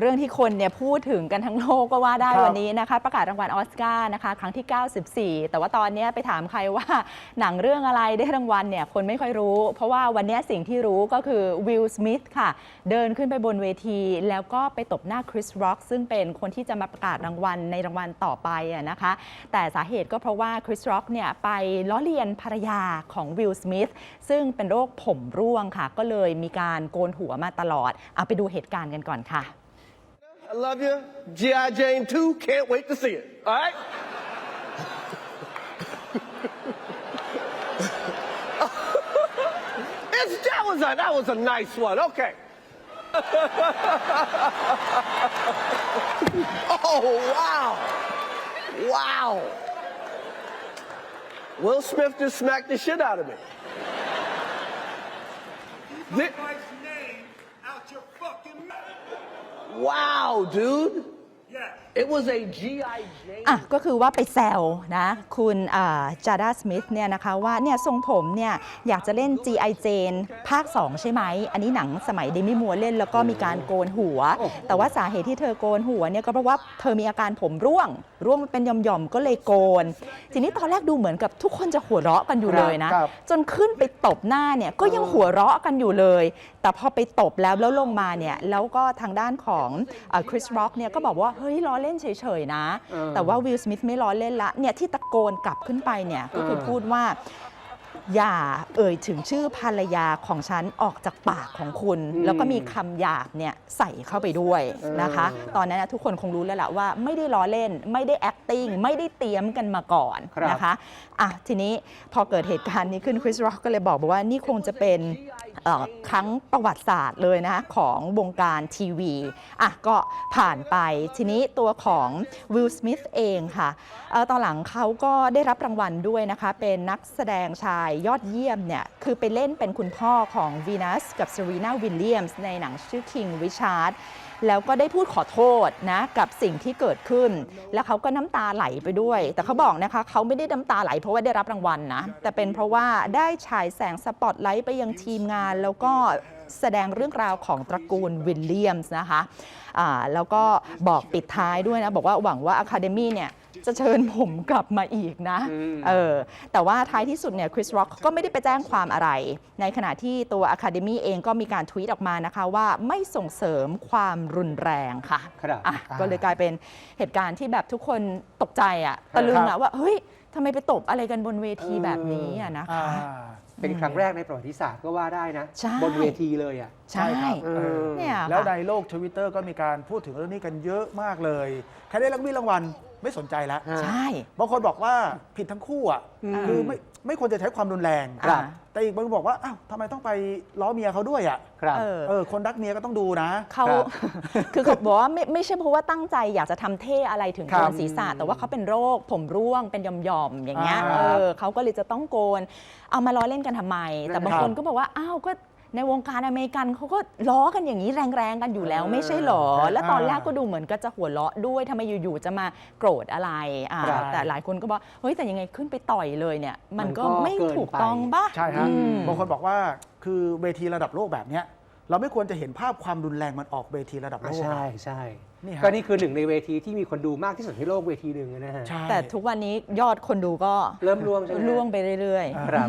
เรื่องที่คนเนี่ยพูดถึงกันทั้งโลกก็ว่าได้ครับวันนี้นะคะ ประกาศรางวัลออสการ์นะคะครั้งที่ 94 แต่ว่าตอนเนี้ยไปถามใครว่า หนังเรื่องอะไรได้รางวัลเนี่ยคนไม่ค่อยรู้ เพราะว่าวันเนี้ยสิ่งที่รู้ก็คือวิลสมิธค่ะ เดินขึ้นไปบนเวที แล้วก็ไปตบหน้าคริสร็อกซึ่งเป็นคนที่จะมาประกาศรางวัลในรางวัลต่อไปอะนะคะ แต่สาเหตุก็เพราะว่าคริสร็อกเนี่ยไปล้อเลียนภรรยาของวิลสมิธซึ่งเป็นโรคผมร่วงค่ะ ก็เลยมีการโกนหัวมาตลอด เอาไปดูเหตุการณ์กันก่อนค่ะ I love you. G.I. Jane 2, can't wait to see it. All right? it's, that, was a, that was a nice one. Okay. oh, wow. Wow. Will Smith just smacked the shit out of me. Thi- wife's name out your fucking mouth. Wow, dude. Yes. It was a G.I. Jane. อะก็คือว่าไปแซวนะคุณจาดาสมิธเนี่ยนะคะว่าเนี่ยทรงผมเนี่ยอยากจะเล่น G.I. Jane ภาค 2 ใช่ไหม อันนี้หนังสมัยเดมิมัวร์เล่นแล้วก็มีการโกนหัว แต่ว่าสาเหตุที่เธอโกนหัวเนี่ยก็เพราะว่าเธอมีอาการผมร่วง ร่วงมันเป็นหย่อมๆ ก็เลยโกน ทีนี้ตอนแรกดูเหมือนกับทุกคนจะหัวเราะกันอยู่เลยนะครับจนขึ้นไปตบหน้าเนี่ยก็ยังหัวเราะกันอยู่เลย แต่พอไปตบแล้วแล้วลงมาเนี่ยแล้วก็ทางด้านของคริสร็อกเนี่ยก็บอกว่าเฮ้ยล้อเล่นเฉยๆนะ แต่ว่าวิลสมิธไม่ล้อเล่นละเนี่ยที่ตะโกนกลับขึ้นไปเนี่ยก็คือพูดว่า อย่าเอ่ยถึงชื่อภรรยาของฉันออกจากปากของคุณ แล้วก็มีคำหยาบเนี่ยใส่เข้าไปด้วยนะคะ ตอนนั้นนะทุกคนคงรู้แล้วแหละว่าไม่ได้ล้อเล่น ไม่ได้ acting ไม่ได้เตรียมกันมาก่อนครับนะคะอะทีนี้พอเกิดเหตุการณ์นี้ขึ้นคริสร็อกก็เลยบอกบอกว่านี่คงจะเป็นเอ่อครั้งประวัติศาสตร์เลยนะคะของวงการทีวีอะก็ผ่านไปทีนี้ตัวของวิลสมิธเองค่ะเอ่อตอนหลังเขาก็ได้รับรางวัลด้วยนะคะ เป็นนักแสดงชายยอดเยี่ยมเนี่ยคือไปเล่นเป็นคุณพ่อของวีนัสกับเซรีนาวิลเลียมส์ในหนังชื่อ King Richard แล้วก็ได้พูดขอโทษนะกับสิ่งที่เกิดขึ้น แล้วเขาก็น้ำตาไหลไปด้วย แต่เขาบอกนะคะเขาไม่ได้น้ำตาไหลเพราะว่าได้รับรางวัลนะ แต่เป็นเพราะว่าได้ฉายแสงสปอตไลท์ไปยังทีมงาน แล้วก็แสดงเรื่องราวของตระกูลวิลเลียมส์นะคะแล้วก็บอกปิดท้ายด้วยนะ บอกว่าหวังว่าอะคาเดมี่เนี่ย จะเชิญผมกลับมาอีกนะเออแต่ว่าท้ายที่สุดเนี่ยคริสร็อกก็ไม่ได้ไปแจ้งความอะไร ในขณะที่ตัว Academy เองก็มีการทวีตออกมานะคะว่าไม่ส่งเสริมความรุนแรงค่ะครับอะอ่าก็เลยกลายเป็นเหตุการณ์ที่แบบทุกคนตกใจอะตะลึงครัอะบว่า เฮ้ยทำไมไปตบอะไรกันบนเวทีแบบนี้อะนะอ่าคะ เป็นครั้งแรกในประวัติศาสตร์ก็ว่าได้นะ ใช่ บนเวทีเลยอะใช่ใช่ครับเออ เนี่ยแล้วในค่ะ โลกทวิตเตอร์ก็มีการพูดถึงเรื่องนี้กันเยอะมากเลยใครได้รางวีรางวัลไม่สนใจแล้วใช่ บางคนบอกว่าผิดทั้งคู่อะคือไม่ไม่ควรจะใช้ความรุนแรง ครับแต่อีกบางคนบอกว่าอ้าวทำไมต้องไปล้อเมียเขาด้วยอะครับ เออ เออคนรักเมียก็ต้องดูนะ เขาครับคือเขาบอกว่าไม่ไม่ใช่เพราะว่าตั้งใจอยากจะทำเท่อะไรถึงครัโกบนศีรษะ แต่ว่าเขาเป็นโรคผมร่วงเป็นหย่อมๆอย่างเงี้ย อ่า เออเขาก็เลยจะต้องโกน เอามาล้อเล่นกันทำไม แต่บางครับคนก็บอกว่าอ้าวก็ในวงการอเมริกันเขาก็ล้อกันอย่างนี้แรงๆกันอยู่แล้วไม่ใช่หรอ แล้วตอนแรกก็ดูเหมือนก็จะหัวเราะด้วยทำไมอยู่ๆจะมาโกรธอะไรอ่าครับแต่หลายคนก็บอกเฮ้ยแต่ยังไงขึ้นไปต่อยเลยเนี่ย มันก็มันก็ไม่เกินถูกไปต้องปะใช่ฮะอืมบางคนบอกว่าคือเวทีระดับโลกแบบเนี้ยเราไม่ควรจะเห็นภาพความรุนแรงมันออกเวทีระดับโลกใช่ใช่นี่ฮะก็นี่คือหนึ่งในเวทีที่มีคนดูมากที่สุดในโลกเวทีหนึ่งนะฮะใช่แต่ทุกวันนี้ยอดคนดูก็เริ่มร่วงใช่ไหมฮะล่วงไปเรื่อยๆครับ